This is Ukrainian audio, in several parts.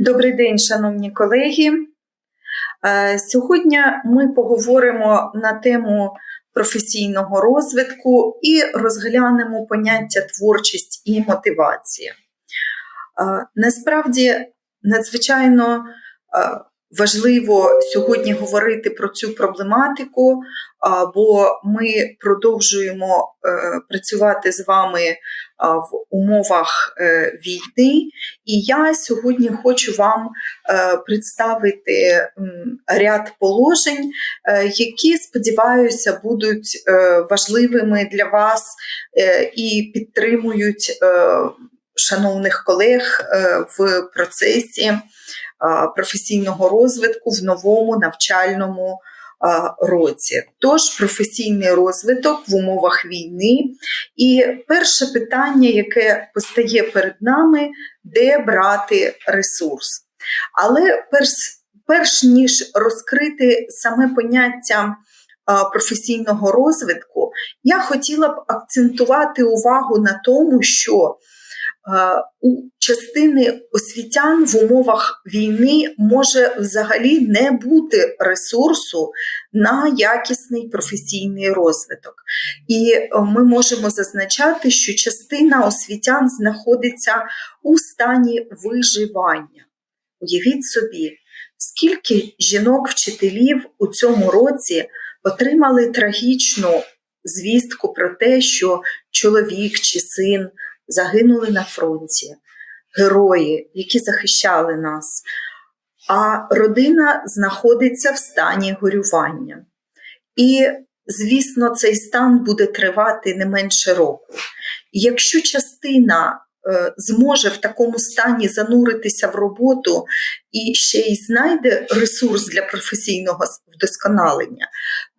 Добрий день, шановні колеги. Е, Сьогодні ми поговоримо на тему професійного розвитку і розглянемо поняття творчість і мотивація. Е, Насправді надзвичайно е, важливо сьогодні говорити про цю проблематику, бо ми продовжуємо е, працювати з вами в умовах е, війни. І я сьогодні хочу вам е, представити ряд положень, які, сподіваюся, будуть важливими для вас і підтримують шановних колег е, в процесі е, професійного розвитку в новому навчальному е, році. Тож професійний розвиток в умовах війни. І перше питання, яке постає перед нами, де брати ресурс. Але перш, перш ніж розкрити саме поняття професійного розвитку, я хотіла б акцентувати увагу на тому, що у частини освітян в умовах війни може взагалі не бути ресурсу на якісний професійний розвиток. І е, ми можемо зазначати, що частина освітян знаходиться у стані виживання. Уявіть собі, скільки жінок-вчителів у цьому році отримали трагічну звістку про те, що чоловік чи син загинули на фронті, герої, які захищали нас, а родина знаходиться в стані горювання. І, звісно, цей стан буде тривати не менше року. Якщо частина зможе в такому стані зануритися в роботу і ще й знайде ресурс для професійного вдосконалення,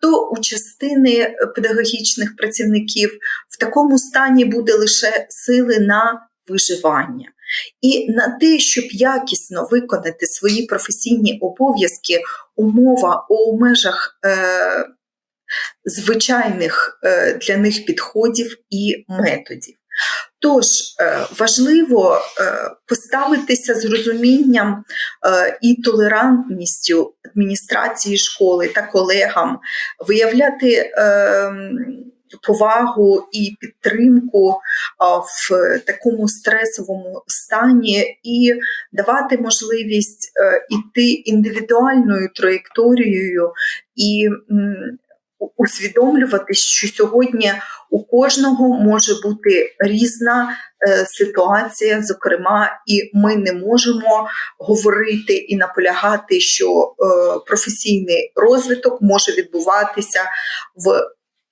то у частини педагогічних працівників в такому стані буде лише сили на виживання. І на те, щоб якісно виконати свої професійні обов'язки, умова у межах е, звичайних е, для них підходів і методів. Тож е, важливо е, поставитися з розумінням е, і толерантністю адміністрації школи та колегам, виявляти повагу і підтримку в такому стресовому стані і давати можливість іти індивідуальною траєкторією і усвідомлювати, що сьогодні у кожного може бути різна е, ситуація, зокрема, і ми не можемо говорити і наполягати, що е, професійний розвиток може відбуватися в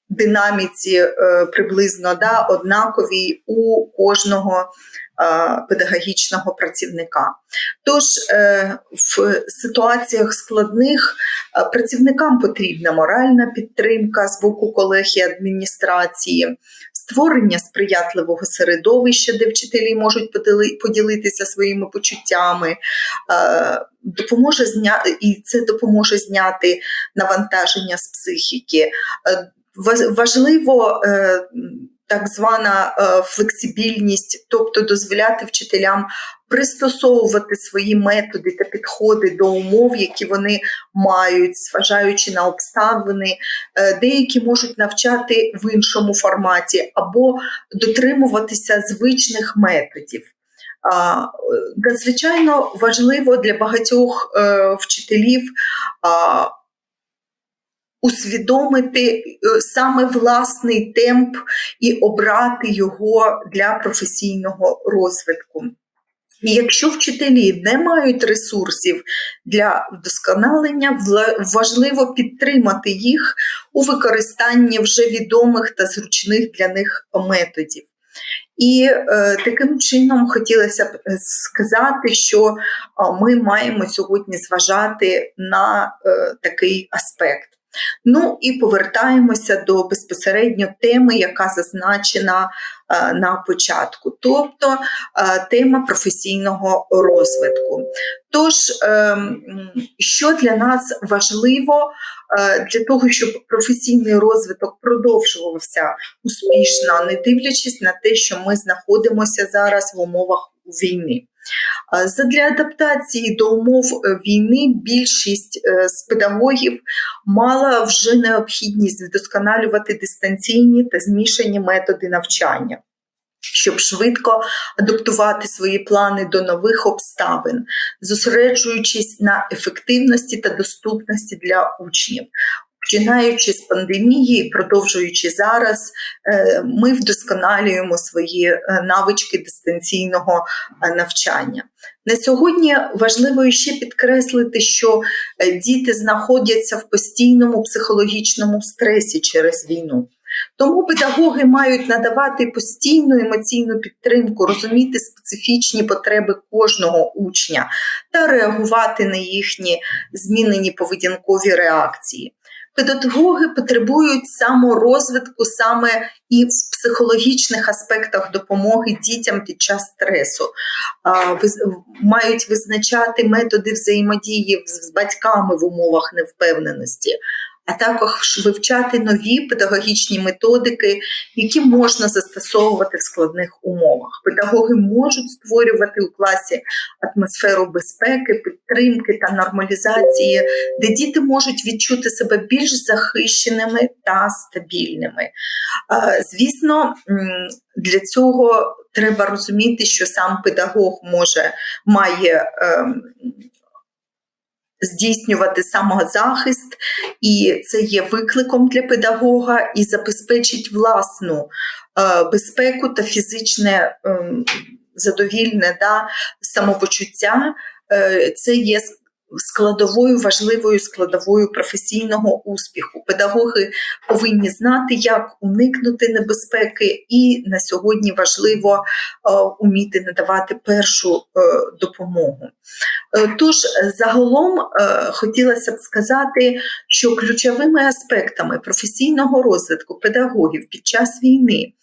динаміці е, приблизно да, однаковій у кожного педагогічного працівника. Тож в ситуаціях складних працівникам потрібна моральна підтримка з боку колег і адміністрації, створення сприятливого середовища, де вчителі можуть поділитися своїми почуттями, допоможе зняти, і це допоможе зняти навантаження з психіки. Важливо е, так звана е, флексибільність, тобто дозволяти вчителям пристосовувати свої методи та підходи до умов, які вони мають, зважаючи на обставини, е, деякі можуть навчати в іншому форматі або дотримуватися звичних методів. Надзвичайно важливо для багатьох вчителів усвідомити е, саме власний темп і обрати його для професійного розвитку. І якщо вчителі не мають ресурсів для вдосконалення, важливо підтримати їх у використанні вже відомих та зручних для них методів. І е, таким чином хотілося б е, сказати, що ми маємо сьогодні зважати на е, такий аспект. Ну і повертаємося до безпосередньо теми, яка зазначена е, на початку, тобто е, тема професійного розвитку. Тож, е, що для нас важливо для того, щоб професійний розвиток продовжувався успішно, не дивлячись на те, що ми знаходимося зараз в умовах війни. Задля адаптації до умов війни більшість з педагогів мала вже необхідність вдосконалювати дистанційні та змішані методи навчання щоб швидко адаптувати свої плани до нових обставин, зосереджуючись на ефективності та доступності для учнів. Починаючи з пандемії, продовжуючи зараз, е, ми вдосконалюємо свої е, навички дистанційного е, навчання. На сьогодні важливо ще підкреслити, що діти знаходяться в постійному психологічному стресі через війну. Тому педагоги мають надавати постійну емоційну підтримку, розуміти специфічні потреби кожного учня та реагувати на їхні змінені поведінкові реакції. Педагоги потребують саморозвитку саме і в психологічних аспектах допомоги дітям під час стресу, мають визначати методи взаємодії з батьками в умовах невпевненості а також вивчати нові педагогічні методики, які можна застосовувати в складних умовах. Педагоги можуть створювати у класі атмосферу безпеки, підтримки та нормалізації, де діти можуть відчути себе більш захищеними та стабільними. Звісно, для цього треба розуміти, що сам педагог може має ем, здійснювати самозахист, і це є викликом для педагога і забезпечить власну е, безпеку та фізичне ем, задовільне да, самопочуття. Е, це є складовою важливою складовою професійного успіху. Педагоги повинні знати, як уникнути небезпеки, і на сьогодні важливо е, уміти надавати першу е, допомогу. Е, тож, загалом хотілося б сказати, що ключовими аспектами професійного розвитку педагогів під час війни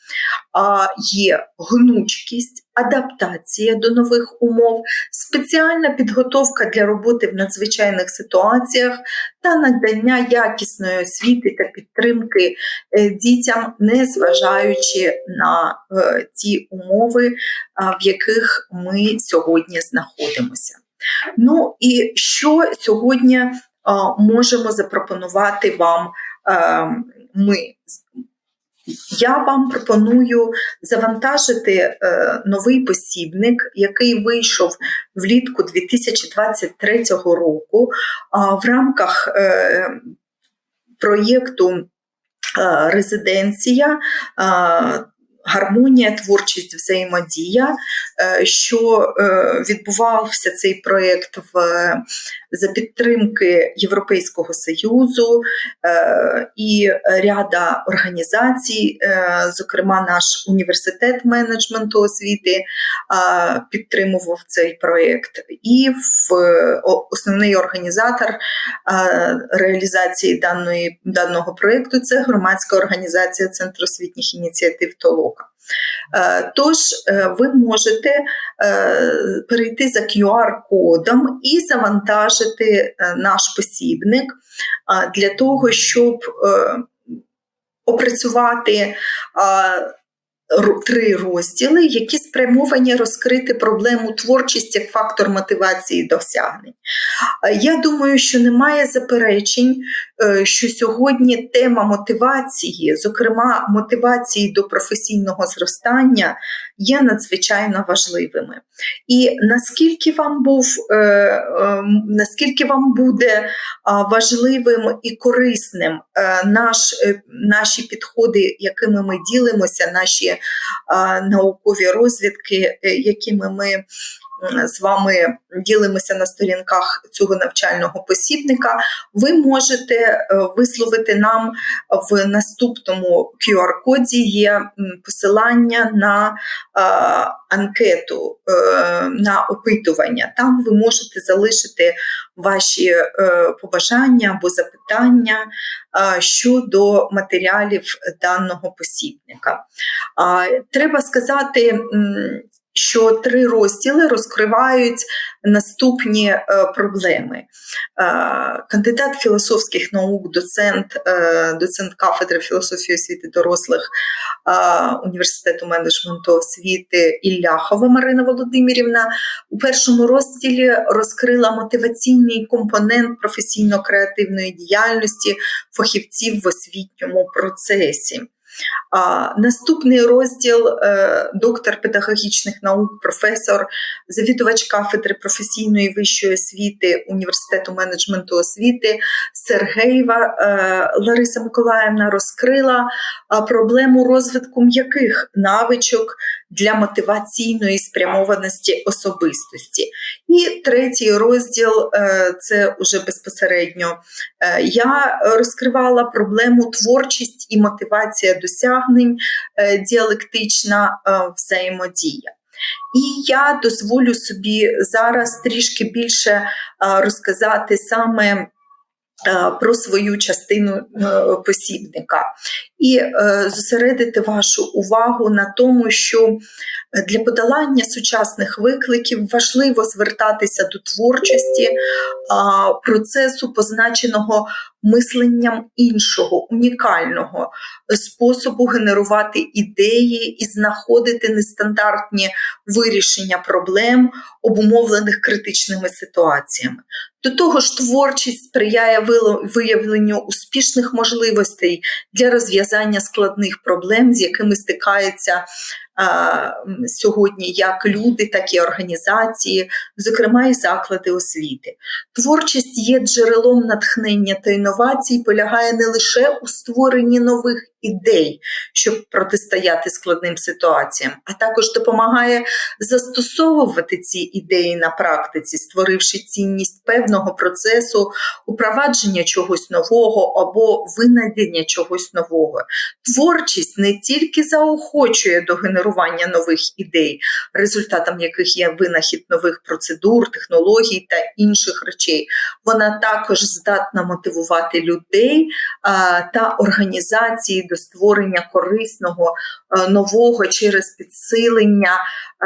є гнучкість, адаптація до нових умов, спеціальна підготовка для роботи в надзвичайних ситуаціях та надання якісної освіти та підтримки е, дітям, незважаючи на е, ті умови, в яких ми сьогодні знаходимося. Ну і що сьогодні можемо запропонувати вам ми? Я вам пропоную завантажити е, новий посібник, який вийшов влітку 2023 року в рамках е, проєкту е, Резиденція гармонія, творчість, взаємодія, е, що е, відбувався цей проєкт за підтримки Європейського Союзу е, і ряда організацій, зокрема, наш університет менеджменту освіти підтримував цей проєкт, і в основний організатор реалізації даної, даного проєкту це громадська організація Центру освітніх ініціатив Толок. Е, тож е, ви можете е, перейти за QR-кодом і завантажити наш посібник для того, щоб опрацювати три розділи, які спрямовані розкрити проблему творчість як фактор мотивації досягнень. Я думаю, що немає заперечень, е, що сьогодні тема мотивації, зокрема мотивації до професійного зростання, є надзвичайно важливими. І наскільки вам був, е, е, наскільки вам буде важливим і корисним наш, наші підходи, якими ми ділимося, наші наукові розвідки, якими ми з вами ділимося на сторінках цього навчального посібника, ви можете е, висловити нам в наступному QR-коді є посилання на анкету, е, на опитування. Там ви можете залишити ваші е, побажання або запитання щодо матеріалів даного посібника. Треба сказати, що три розділи розкривають наступні е, проблеми. Е, кандидат філософських наук, доцент, е, доцент кафедри філософії освіти дорослих університету менеджменту освіти Ілляхова Марина Володимирівна у першому розділі розкрила мотиваційний компонент професійно-креативної діяльності фахівців в освітньому процесі. Наступний розділ е, доктор педагогічних наук, професор, завідувач кафедри професійної вищої освіти університету менеджменту освіти Сергеєва е, Лариса Миколаївна розкрила проблему розвитку м'яких навичок для мотиваційної спрямованості особистості. І третій розділ е, це вже безпосередньо я розкривала проблему творчість і мотивація досягнень, е, діалектична е, взаємодія. І я дозволю собі зараз трішки більше е, розказати саме про свою частину посібника і зосередити вашу увагу на тому, що для подолання сучасних викликів важливо звертатися до творчості процесу, позначеного мисленням іншого, унікального способу генерувати ідеї і знаходити нестандартні вирішення проблем, обумовлених критичними ситуаціями. До того ж, творчість сприяє виявленню успішних можливостей для розв'язання складних проблем, з якими стикаються сьогодні як люди, так і організації, зокрема і заклади освіти. Творчість є джерелом натхнення та інновацій, полягає не лише у створенні нових ідей, щоб протистояти складним ситуаціям, а також допомагає застосовувати ці ідеї на практиці, створивши цінність певного процесу, упровадження чогось нового або винайдення чогось нового. Творчість не тільки заохочує до генерування нових ідей, результатом яких є винахід нових процедур, технологій та інших речей, вона також здатна мотивувати людей а, та організації до створення корисного е, нового через підсилення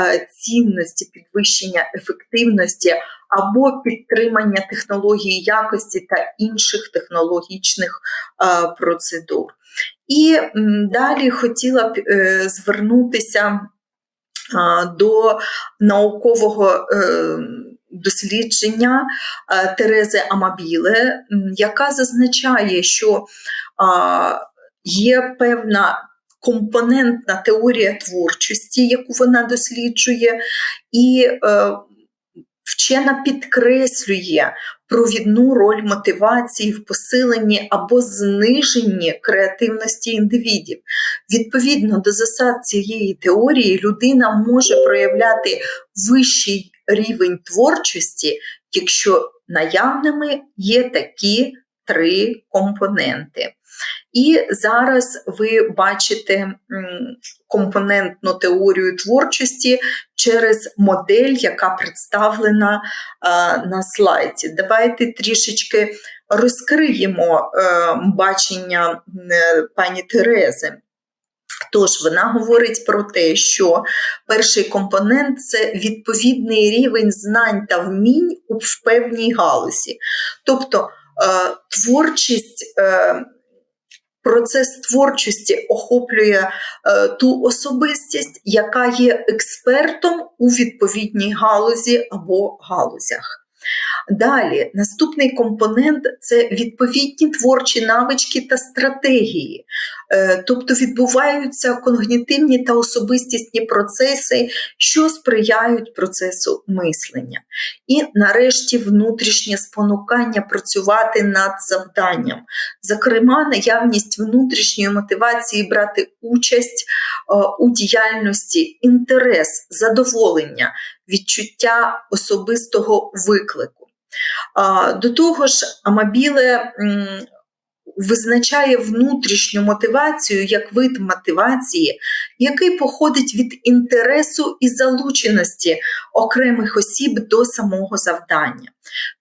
е, цінності, підвищення ефективності або підтримання технології якості та інших технологічних е, процедур. І далі хотіла б звернутися до наукового дослідження Терези Амабіле, яка зазначає, що є певна компонентна теорія творчості, яку вона досліджує, і е, вчена підкреслює провідну роль мотивації в посиленні або зниженні креативності індивідів. Відповідно до засад цієї теорії, людина може проявляти вищий рівень творчості, якщо наявними є такі три компоненти. І зараз ви бачите компонентну теорію творчості через модель, яка представлена на слайді. Давайте трішечки розкриємо е, бачення е, пані Терези. Тож вона говорить про те, що перший компонент це відповідний рівень знань та вмінь в певній галузі. Тобто е, творчість процес творчості охоплює е, ту особистість, яка є експертом у відповідній галузі або галузях. Далі, наступний компонент це відповідні творчі навички та стратегії, тобто відбуваються когнітивні та особистісні процеси, що сприяють процесу мислення. І нарешті внутрішнє спонукання працювати над завданням, зокрема, наявність внутрішньої мотивації брати участь е, у діяльності, інтерес, задоволення, відчуття особистого виклику. До того ж, Амабіле визначає внутрішню мотивацію як вид мотивації, який походить від інтересу і залученості окремих осіб до самого завдання.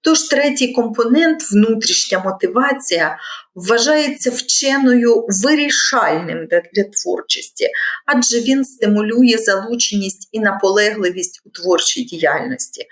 Тож третій компонент внутрішня мотивація вважається вченою вирішальним для творчості, адже він стимулює залученість і наполегливість у творчій діяльності.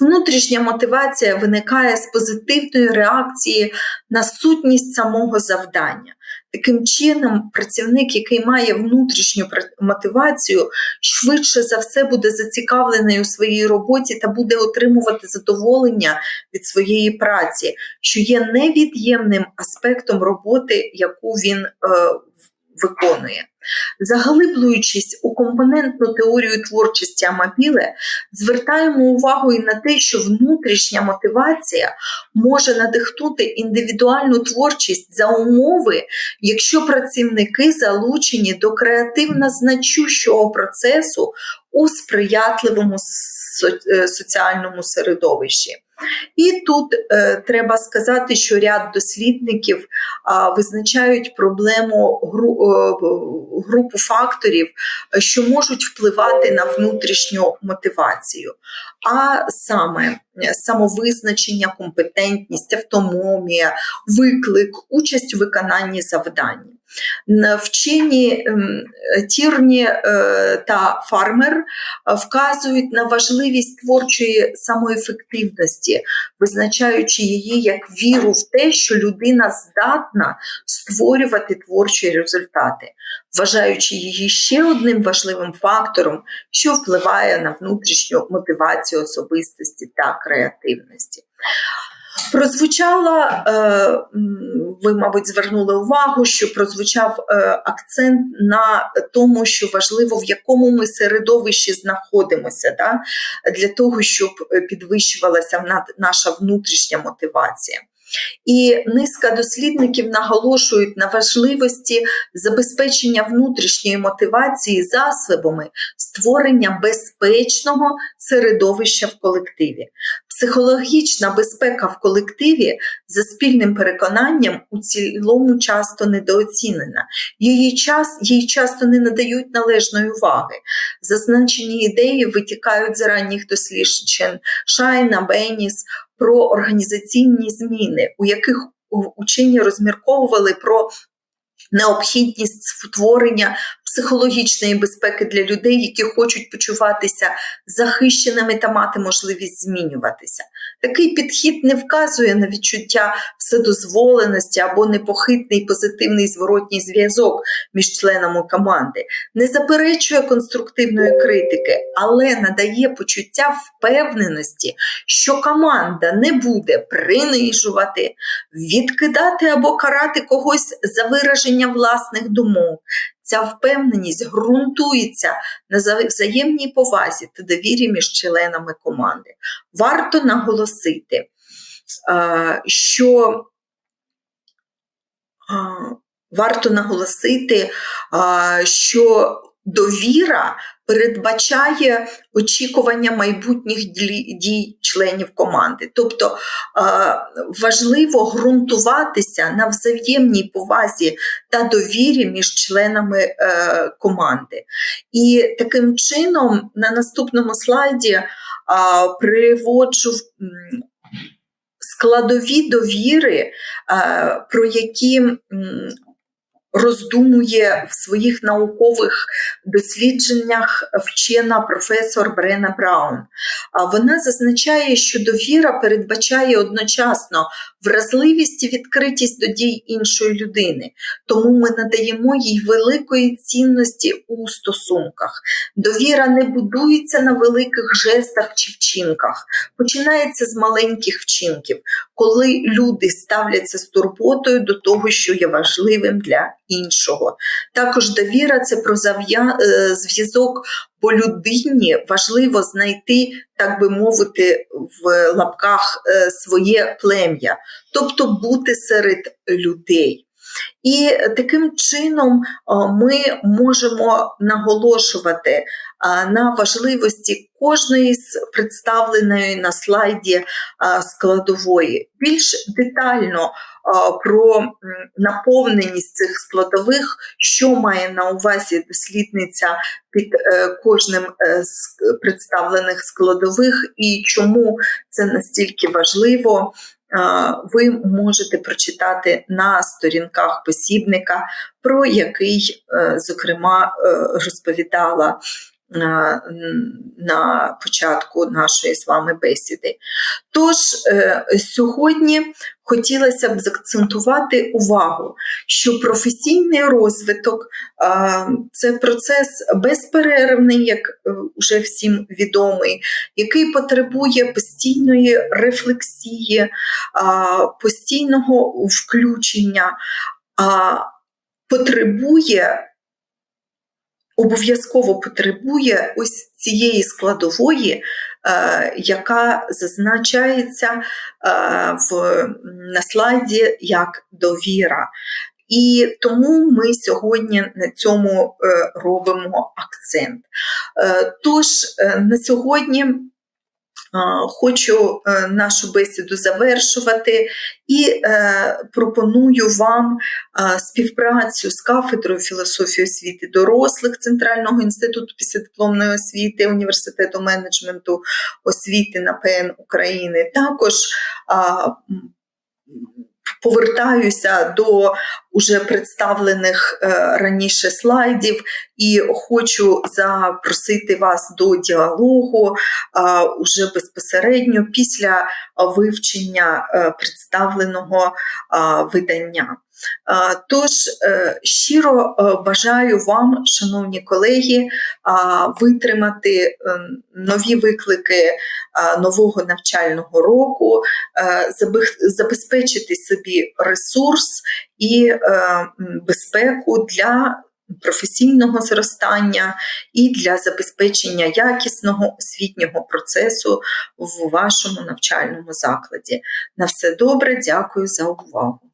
Внутрішня мотивація виникає з позитивної реакції на сутність самого завдання. Таким чином, працівник, який має внутрішню мотивацію, швидше за все буде зацікавлений у своїй роботі та буде отримувати задоволення від своєї праці, що є невід'ємним аспектом роботи, яку він е, виконує. Заглиблюючись у компонентну теорію творчості Амабіле, звертаємо увагу і на те, що внутрішня мотивація може надихнути індивідуальну творчість за умови, якщо працівники залучені до креативно значущого процесу у сприятливому е, соціальному середовищі. І тут е, треба сказати, що ряд дослідників е, визначають проблему гру, е, групу факторів, що можуть впливати на внутрішню мотивацію, а саме самовизначення, компетентність, автономія, виклик, участь у виконанні завдань. Вчені Тірні е, та Фармер вказують на важливість творчої самоефективності, визначаючи її як віру в те, що людина здатна створювати творчі результати, вважаючи її ще одним важливим фактором, що впливає на внутрішню мотивацію особистості та креативності. Прозвучала, е, ви, мабуть, звернули увагу, що прозвучав е, акцент на тому, що важливо, в якому ми середовищі знаходимося, да, для того, щоб підвищувалася наша внутрішня мотивація. І низка дослідників наголошують на важливості забезпечення внутрішньої мотивації засобами створення безпечного середовища в колективі. Психологічна безпека в колективі за спільним переконанням у цілому часто недооцінена. Її час їй часто не надають належної уваги. Зазначені ідеї витікають з ранніх досліджень Шайна, Беніс, про організаційні зміни, у яких учені розмірковували про необхідність створення психологічної безпеки для людей, які хочуть почуватися захищеними та мати можливість змінюватися. Такий підхід не вказує на відчуття вседозволеності або непохитний позитивний зворотній зв'язок між членами команди, не заперечує конструктивної критики, але надає почуття впевненості, що команда не буде принижувати, відкидати або карати когось за вираження власних думок. Ця впевненість ґрунтується на взаємній повазі та довірі між членами команди. Варто наголосити, що варто наголосити, що довіра передбачає очікування майбутніх дій членів команди. Тобто важливо ґрунтуватися на взаємній повазі та довірі між членами е, команди. І таким чином на наступному слайді приводжу складові довіри, про які роздумує в своїх наукових дослідженнях вчена професор Брена Браун. Вона зазначає, що довіра передбачає одночасно вразливість і відкритість до дій іншої людини, тому ми надаємо їй великої цінності у стосунках. Довіра не будується на великих жестах чи вчинках, починається з маленьких вчинків, коли люди ставляться з турботою до того, що є важливим для іншого. Також довіра це про е, зв'язок, бо людині важливо знайти, так би мовити, в лапках е, своє плем'я, тобто бути серед людей. І таким чином ми можемо наголошувати на важливості кожної з представленої на слайді складової. Більш детально про наповненість цих складових, що має на увазі дослідниця під е, кожним е, з представлених складових, і чому це настільки важливо. Ви можете прочитати на сторінках посібника, про який, е, зокрема, е, розповідала на початку нашої з вами бесіди. Тож е, сьогодні хотілося б заакцентувати увагу, що професійний розвиток це процес безперервний, як вже всім відомий, який потребує постійної рефлексії, постійного включення, потребує обов'язково потребує ось цієї складової, е, яка зазначається е, в, на слайді як довіра. І тому ми сьогодні на цьому е, робимо акцент. Тож на сьогодні Хочу е, нашу бесіду завершувати і е, пропоную вам співпрацю з кафедрою філософії освіти дорослих Центрального інституту післядипломної освіти університету менеджменту освіти на ПН України. Також повертаюся до уже представлених е, раніше слайдів і хочу запросити вас до діалогу уже безпосередньо після вивчення е, представленого видання. Тож е, щиро е, бажаю вам, шановні колеги, витримати е, нові виклики нового навчального року, забезпечити собі ресурс і безпеку для професійного зростання і для забезпечення якісного освітнього процесу в вашому навчальному закладі. На все добре, дякую за увагу.